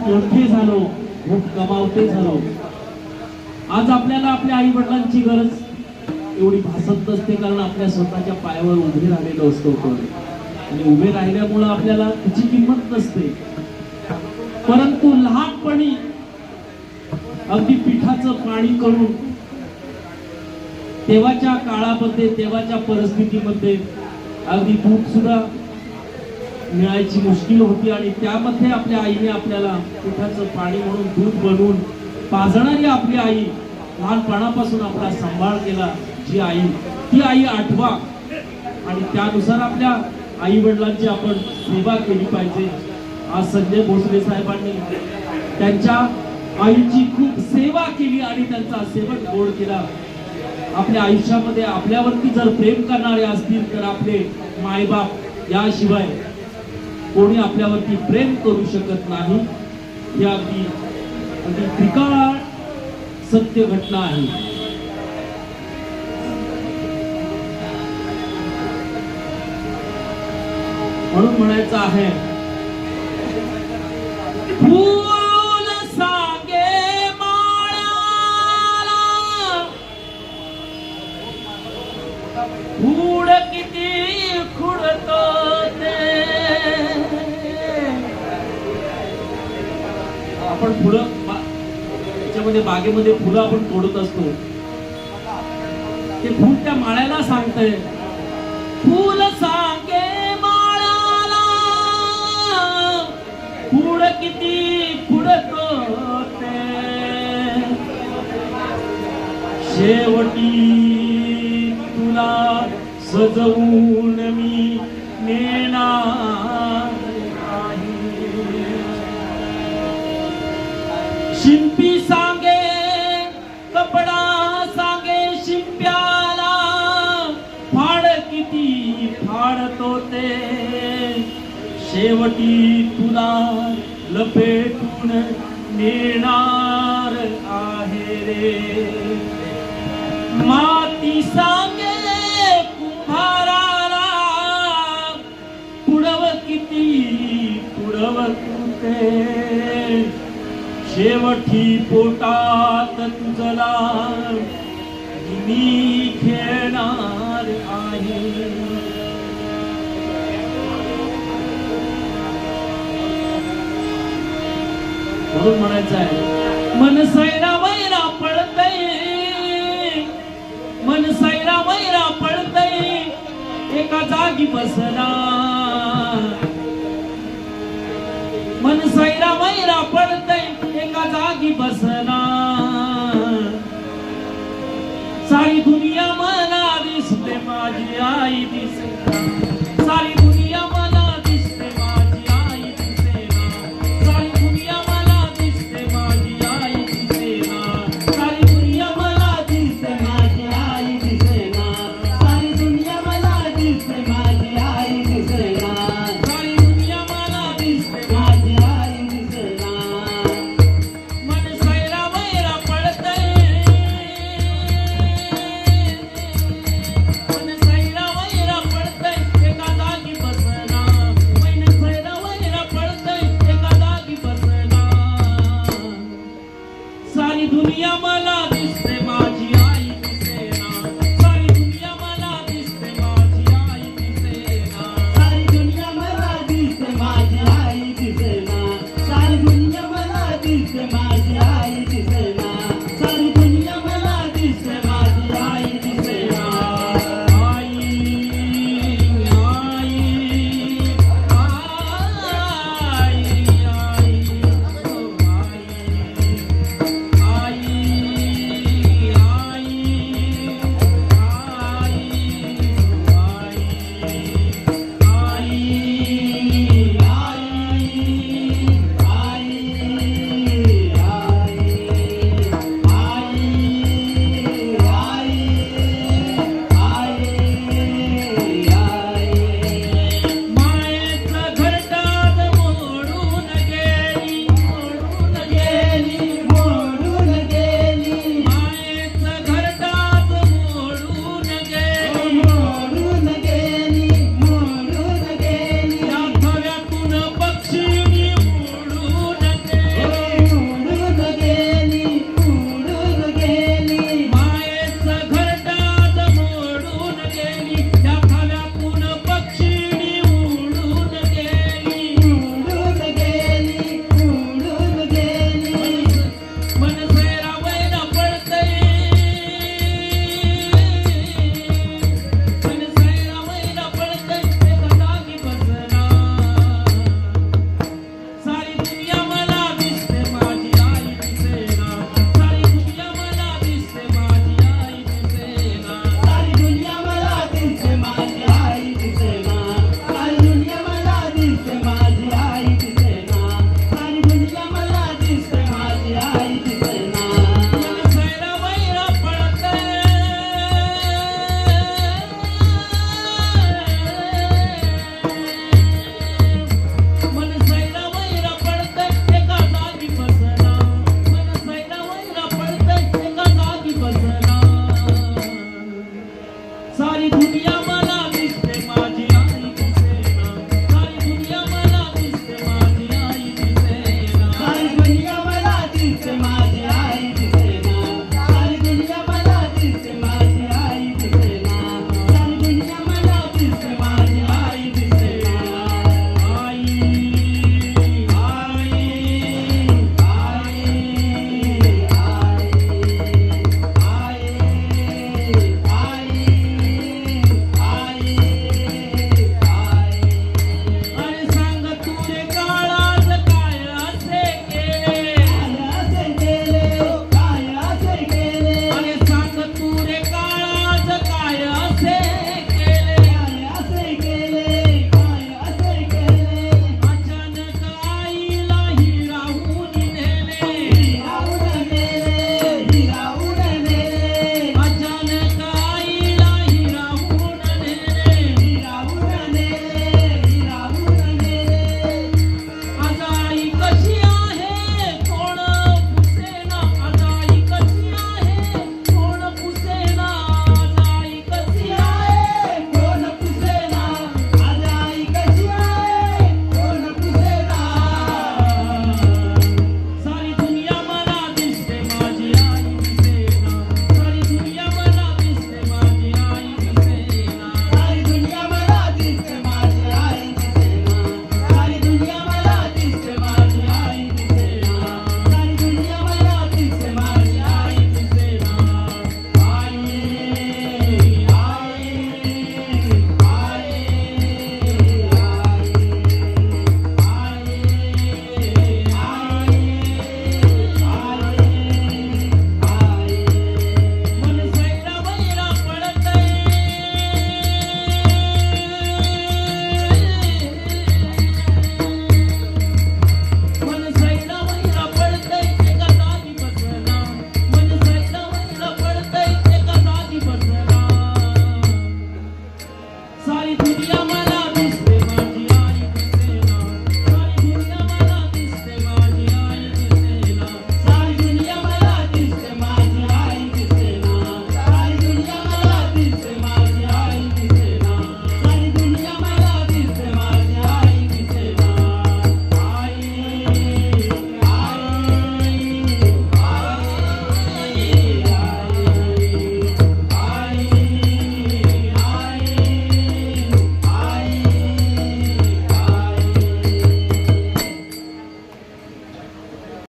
मोठे झालो भूक कमावते झालो. आज आपल्याला आपल्या आई वडिलांची गरज एवढी भासत नसते कारण आपल्या स्वतःच्या पायावर उभे राहिलेलो असतो कोण आणि उभे राहिल्यामुळं आपल्याला त्याची किंमत नसते. परंतु लहानपणी अगदी पिठाचं पाणी करून तेव्हाच्या काळामध्ये तेव्हाच्या परिस्थितीमध्ये अगदी दूध सुद्धा मिळायची मुश्किल होती आणि त्यामध्ये आपल्या आईने आपल्याला पिठाचं पाणी म्हणून दूध बनवून पाजणारी आपली आई लहानपणापासून आपला सांभाळ केला जी आई. ती आई आठवा. आणि त्यानुसार आपल्या आई वडिलांची आपण सेवा केली पाहिजे. आज संजय भोसले साहेबांनी त्यांच्या आईची खूप सेवा केली आणि त्यांचा सेवक गोड केला. आपल्या आयुष्यामध्ये आपल्यावरती जर प्रेम करणारे असतील तर आपले मायबाप याशिवाय कोणी आपल्यावरती प्रेम करू शकत नाही ही अगदी अगदी त्रिकाळ सत्य घटना आहे. म्हणून म्हणायचं आहे जे बागेमध्ये फुलं आपण तोडत असतो. ते फूल त्या माळ्याला सांगतय. फुल सांगे माळाला. फूड किती फुडतो ते शेवटी तुला सजवून मी नेणार शिंपी सा शेवटी तुला लपेटून नेणार आहे रे. माती सांगे कुंभाराला पुडव किती पुडव कुठे? शेवटी पोटात तुझला मी खेळणार आहे. म्हणून म्हणायचं आहे मन सैरा वैरा पळतय मन सैरा वैरा पळतय एका जागी बसला मन सैरा वैरा पळतय एका जागी बसला सारी दुनिया मला दिसते माझी आई दिसते.